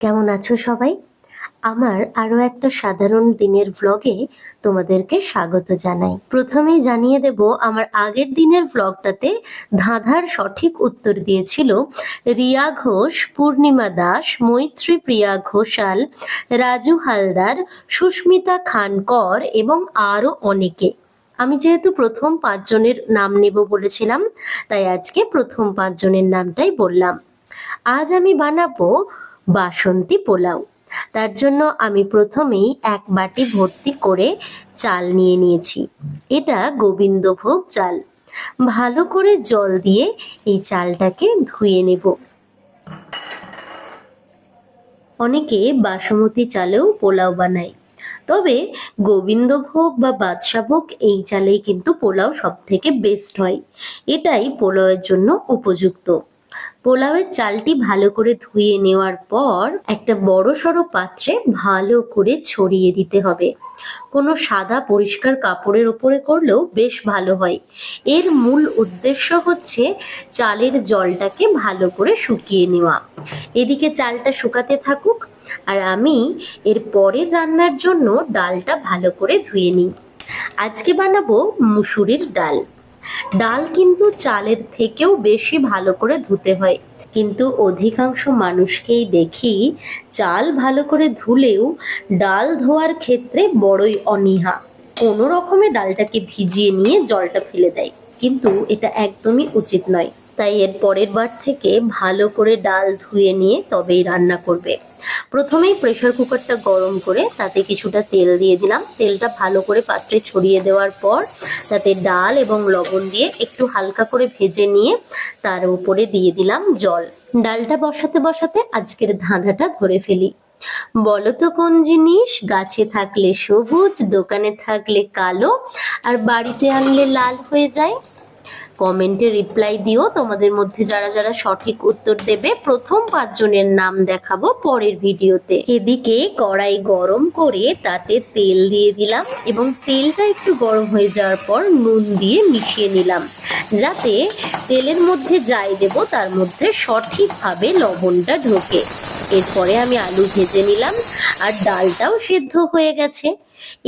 কেমন আছো সবাই? আমার আরও একটা সাধারণ দিনের ভ্লগে তোমাদেরকে স্বাগত জানাই। প্রথমেই জানিয়ে দেব, আমার আগের দিনের ভ্লগটাতে ধাঁধার সঠিক উত্তর দিয়েছিল রিয়া ঘোষ, পূর্ণিমা দাস মৈত্রী প্রিয়া ঘোষাল, রাজু হালদার, সুস্মিতা খানকর এবং আরও অনেকে। আমি যেহেতু প্রথম পাঁচজনের নাম নেব বলেছিলাম, তাই আজকে প্রথম পাঁচজনের নামটাই বললাম। আজ আমি বানাবো বাসন্তী পোলাও। তার জন্য আমি প্রথমেই এক বাটি ভর্তি করে চাল নিয়ে নিয়েছি। এটা গোবিন্দভোগ চাল। ভালো করে জল দিয়ে এই চালটাকে ধুয়ে নেব। অনেকে বাসমতি চালেও পোলাও বানায়। তবে গোবিন্দভোগ বা বাদশাভোগ এই চালেই কিন্তু পোলাও সব থেকে বেস্ট হয়। এটাই পোলাওয়ের জন্য উপযুক্ত। পোলাওয়ের চালটি ভালো করে ধুয়ে নেওয়ার পর একটা বড় সড়ো পাত্রে ভালো করে ছড়িয়ে দিতে হবে। কোনো সাদা পরিষ্কার কাপড়ের ওপরে করলেও বেশ ভালো হয়। এর মূল উদ্দেশ্য হচ্ছে চালের জলটাকে ভালো করে শুকিয়ে নেওয়া। এদিকে চালটা শুকাতে থাকুক আর আমি এর পরের রান্নার জন্য ডালটা ভালো করে ধুয়ে নিই। আজকে বানাবো মুসুরির ডাল। ডাল কিন্তু চালের থেকেও বেশি ভালো করে ধুতে হয়। কিন্তু অধিকাংশ মানুষকেই দেখি চাল ভালো করে ধুলেও ডাল ধোয়ার ক্ষেত্রে বড়ই অনীহা। কোনো রকমে ডালটাকে ভিজিয়ে নিয়ে জলটা ফেলে দেয়। কিন্তু এটা একদমই উচিত নয়। তাই এর পরের বার থেকে ভালো করে ডাল ধুয়ে নিয়ে তবেই রান্না করবে। প্রথমেই প্রেসার কুকারটা গরম করে তাতে কিছুটা তেল দিয়ে দিলাম। তেলটা ভালো করে পাত্রে ছড়িয়ে দেওয়ার পর তাতে ডাল এবং লবণ দিয়ে একটু হালকা করে ভেজে নিয়ে তার উপরে দিয়ে দিলাম জল। ডালটা বসাতে বসাতে আজকের ধাঁধাটা ধরে ফেলি। বলো তো কোন জিনিস? গাছে থাকলে সবুজ, দোকানে থাকলে কালো, আর বাড়িতে আনলে লাল হয়ে যায়। কমেন্টে রিপ্লাই দিও। তোমাদের মধ্যে যারা যারা সঠিক উত্তর দেবে, প্রথম পাঁচজনের নাম দেখাবো পরের ভিডিওতে। এদিকে কড়াই গরম করে তাতে তেল দিয়ে দিলাম এবং তেলটা একটু গরম হয়ে যাওয়ার পর নুন দিয়ে মিশিয়ে নিলাম। যাতে তেলের মধ্যে যাই দেব, তার মধ্যে সঠিকভাবে লবণটা ঢোকে। এরপরে আমি আলু ভেজে নিলাম আর ডালটাও সেদ্ধ হয়ে গেছে।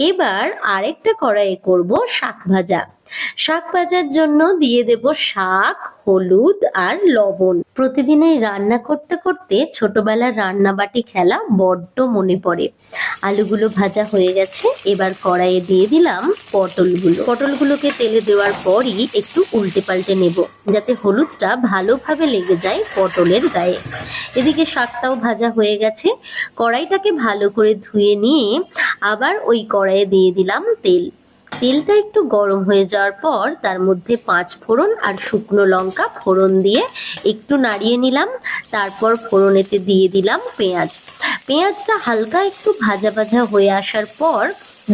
এবার আরেকটা কড়াইয়ে করব শাক ভাজা। শাক ভাজার জন্য দিয়ে দেব শাক, হলুদ আর লবণ। প্রতিদিনই রান্না করতে করতে ছোটবেলার রান্নাবাটি খেলা বড্ড মনে পড়ে। আলুগুলো ভাজা হয়ে গেছে, এবার কড়াইয়ে দিয়ে দিলাম পটলগুলো। পটলগুলোকে তেলে দেওয়ার পরই একটু উল্টে পাল্টে নেব, যাতে হলুদটা ভালোভাবে লেগে যায় পটলের গায়ে। এদিকে শাকটাও ভাজা হয়ে গেছে, কড়াইটাকে ভালো করে ধুয়ে নিয়ে আবার ওই কড়াইয়ে দিয়ে দিলাম তেল। তেলটা একটু গরম হয়ে যাওয়ার পর তার মধ্যে পাঁচ ফোড়ন আর শুকনো লঙ্কা ফোড়ন দিয়ে একটু নাড়িয়ে নিলাম। তারপর ফোড়নেতে দিয়ে দিলাম পেঁয়াজ। পেঁয়াজটা হালকা একটু ভাজা ভাজা হয়ে আসার পর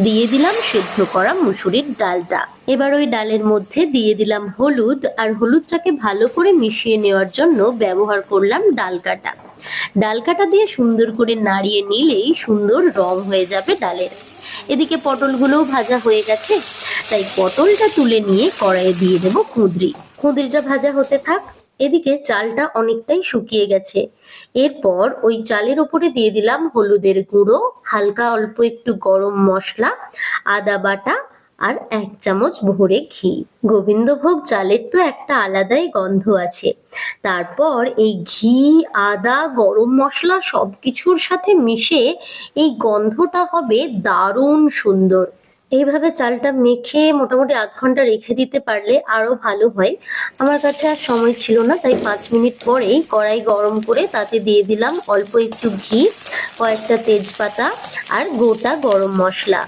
দিয়ে দিলাম সেদ্ধ করা মুসুরির ডালটা। এবার ওই ডালের মধ্যে দিয়ে দিলাম হলুদ আর হলুদটাকে ভালো করে মিশিয়ে নেওয়ার জন্য ব্যবহার করলাম ডাল কাটা ডাল কাটা দিয়ে সুন্দর করে নাড়িয়ে নিলেই সুন্দর রং হয়ে যাবে ডালের। এদিকে পটলগুলোও ভাজা হয়ে গেছে। তাই পটলটা তুলে নিয়ে কড়াইয়ে দিয়ে দেবো কুঁদরি। কুঁদরিটা ভাজা হতে থাক, এদিকে চালটা অনেকটাই শুকিয়ে গেছে। এরপর ওই চালের উপরে দিয়ে দিলাম হলুদের গুঁড়ো, হালকা অল্প একটু গরম মশলা, আদা বাটা আর এক চামচ ভরে ঘি। গোবিন্দভোগ চালের তো একটা আলাদাই গন্ধ আছে। তারপর এই ঘি, আদা, গরম মশলা সবকিছুর সাথে মিশে এই গন্ধটা হবে দারুণ সুন্দর। এইভাবে চালটা মেখে মোটামুটি আধ ঘণ্টা রেখে দিতে পারলে আরও ভালো হয়। আমার কাছে আর সময় ছিল না, তাই পাঁচ মিনিট পরেই কড়াই গরম করে তাতে দিয়ে দিলাম অল্প একটু ঘি, কয়েকটা তেজপাতা আর গোটা গরম মশলা।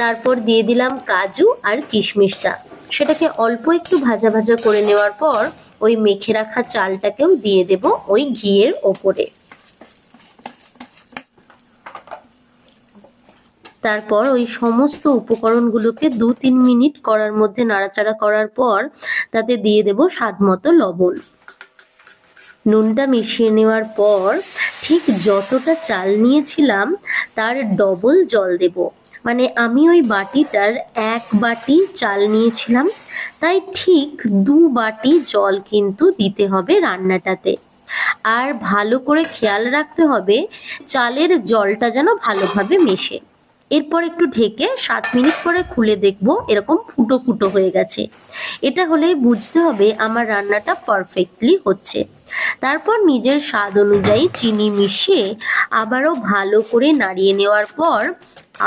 তারপর দিয়ে দিলাম কাজু আর কিশমিশটা। সেটাকে অল্প একটু ভাজা ভাজা করে নেওয়ার পর ওই মেখে রাখা চালটাকেও দিয়ে দেব ওই ঘিয়ের ওপরে। তারপর ওই সমস্ত উপকরণগুলোকে দু তিন মিনিট করার মধ্যে নাড়াচাড়া করার পর তাতে দিয়ে দেব স্বাদ মতো লবণ। নুনটা মিশিয়ে নেওয়ার পর ঠিক যতটা চাল নিয়েছিলাম তার ডবল জল দেব। মানে আমি ওই বাটিটার এক বাটি চাল নিয়েছিলাম, তাই ঠিক দু বাটি জল কিন্তু দিতে হবে রান্নাটাতে। আর ভালো করে খেয়াল রাখতে হবে চালের জলটা যেন ভালোভাবে মেশে। এরপর একটু ঢেকে সাত মিনিট পরে খুলে দেখব এরকম ফুটো ফুটো হয়ে গেছে। এটা হলেই বুঝতে হবে আমার রান্নাটা পারফেক্টলি হচ্ছে। তারপর নিজের স্বাদ অনুযায়ী চিনি মিশিয়ে আবারও ভালো করে নাড়িয়ে নেওয়ার পর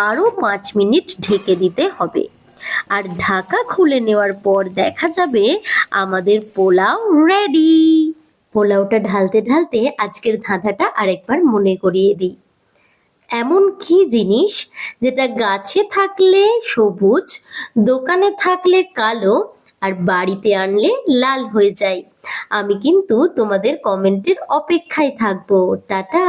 আরও পাঁচ মিনিট ঢেকে দিতে হবে। আর ঢাকা খুলে নেওয়ার পর দেখা যাবে আমাদের পোলাও রেডি পোলাওটা ঢালতে ঢালতে আজকের ধাঁধাটা আরেকবার মনে করিয়ে দিই। এমন কি জিনিস যেটা গাছে থাকলে সবুজ, দোকানে থাকলে কালো আর বাড়িতে আনলে লাল হয়ে যায়? আমি কিন্তু তোমাদের কমেন্টের অপেক্ষায় থাকব। টাটা!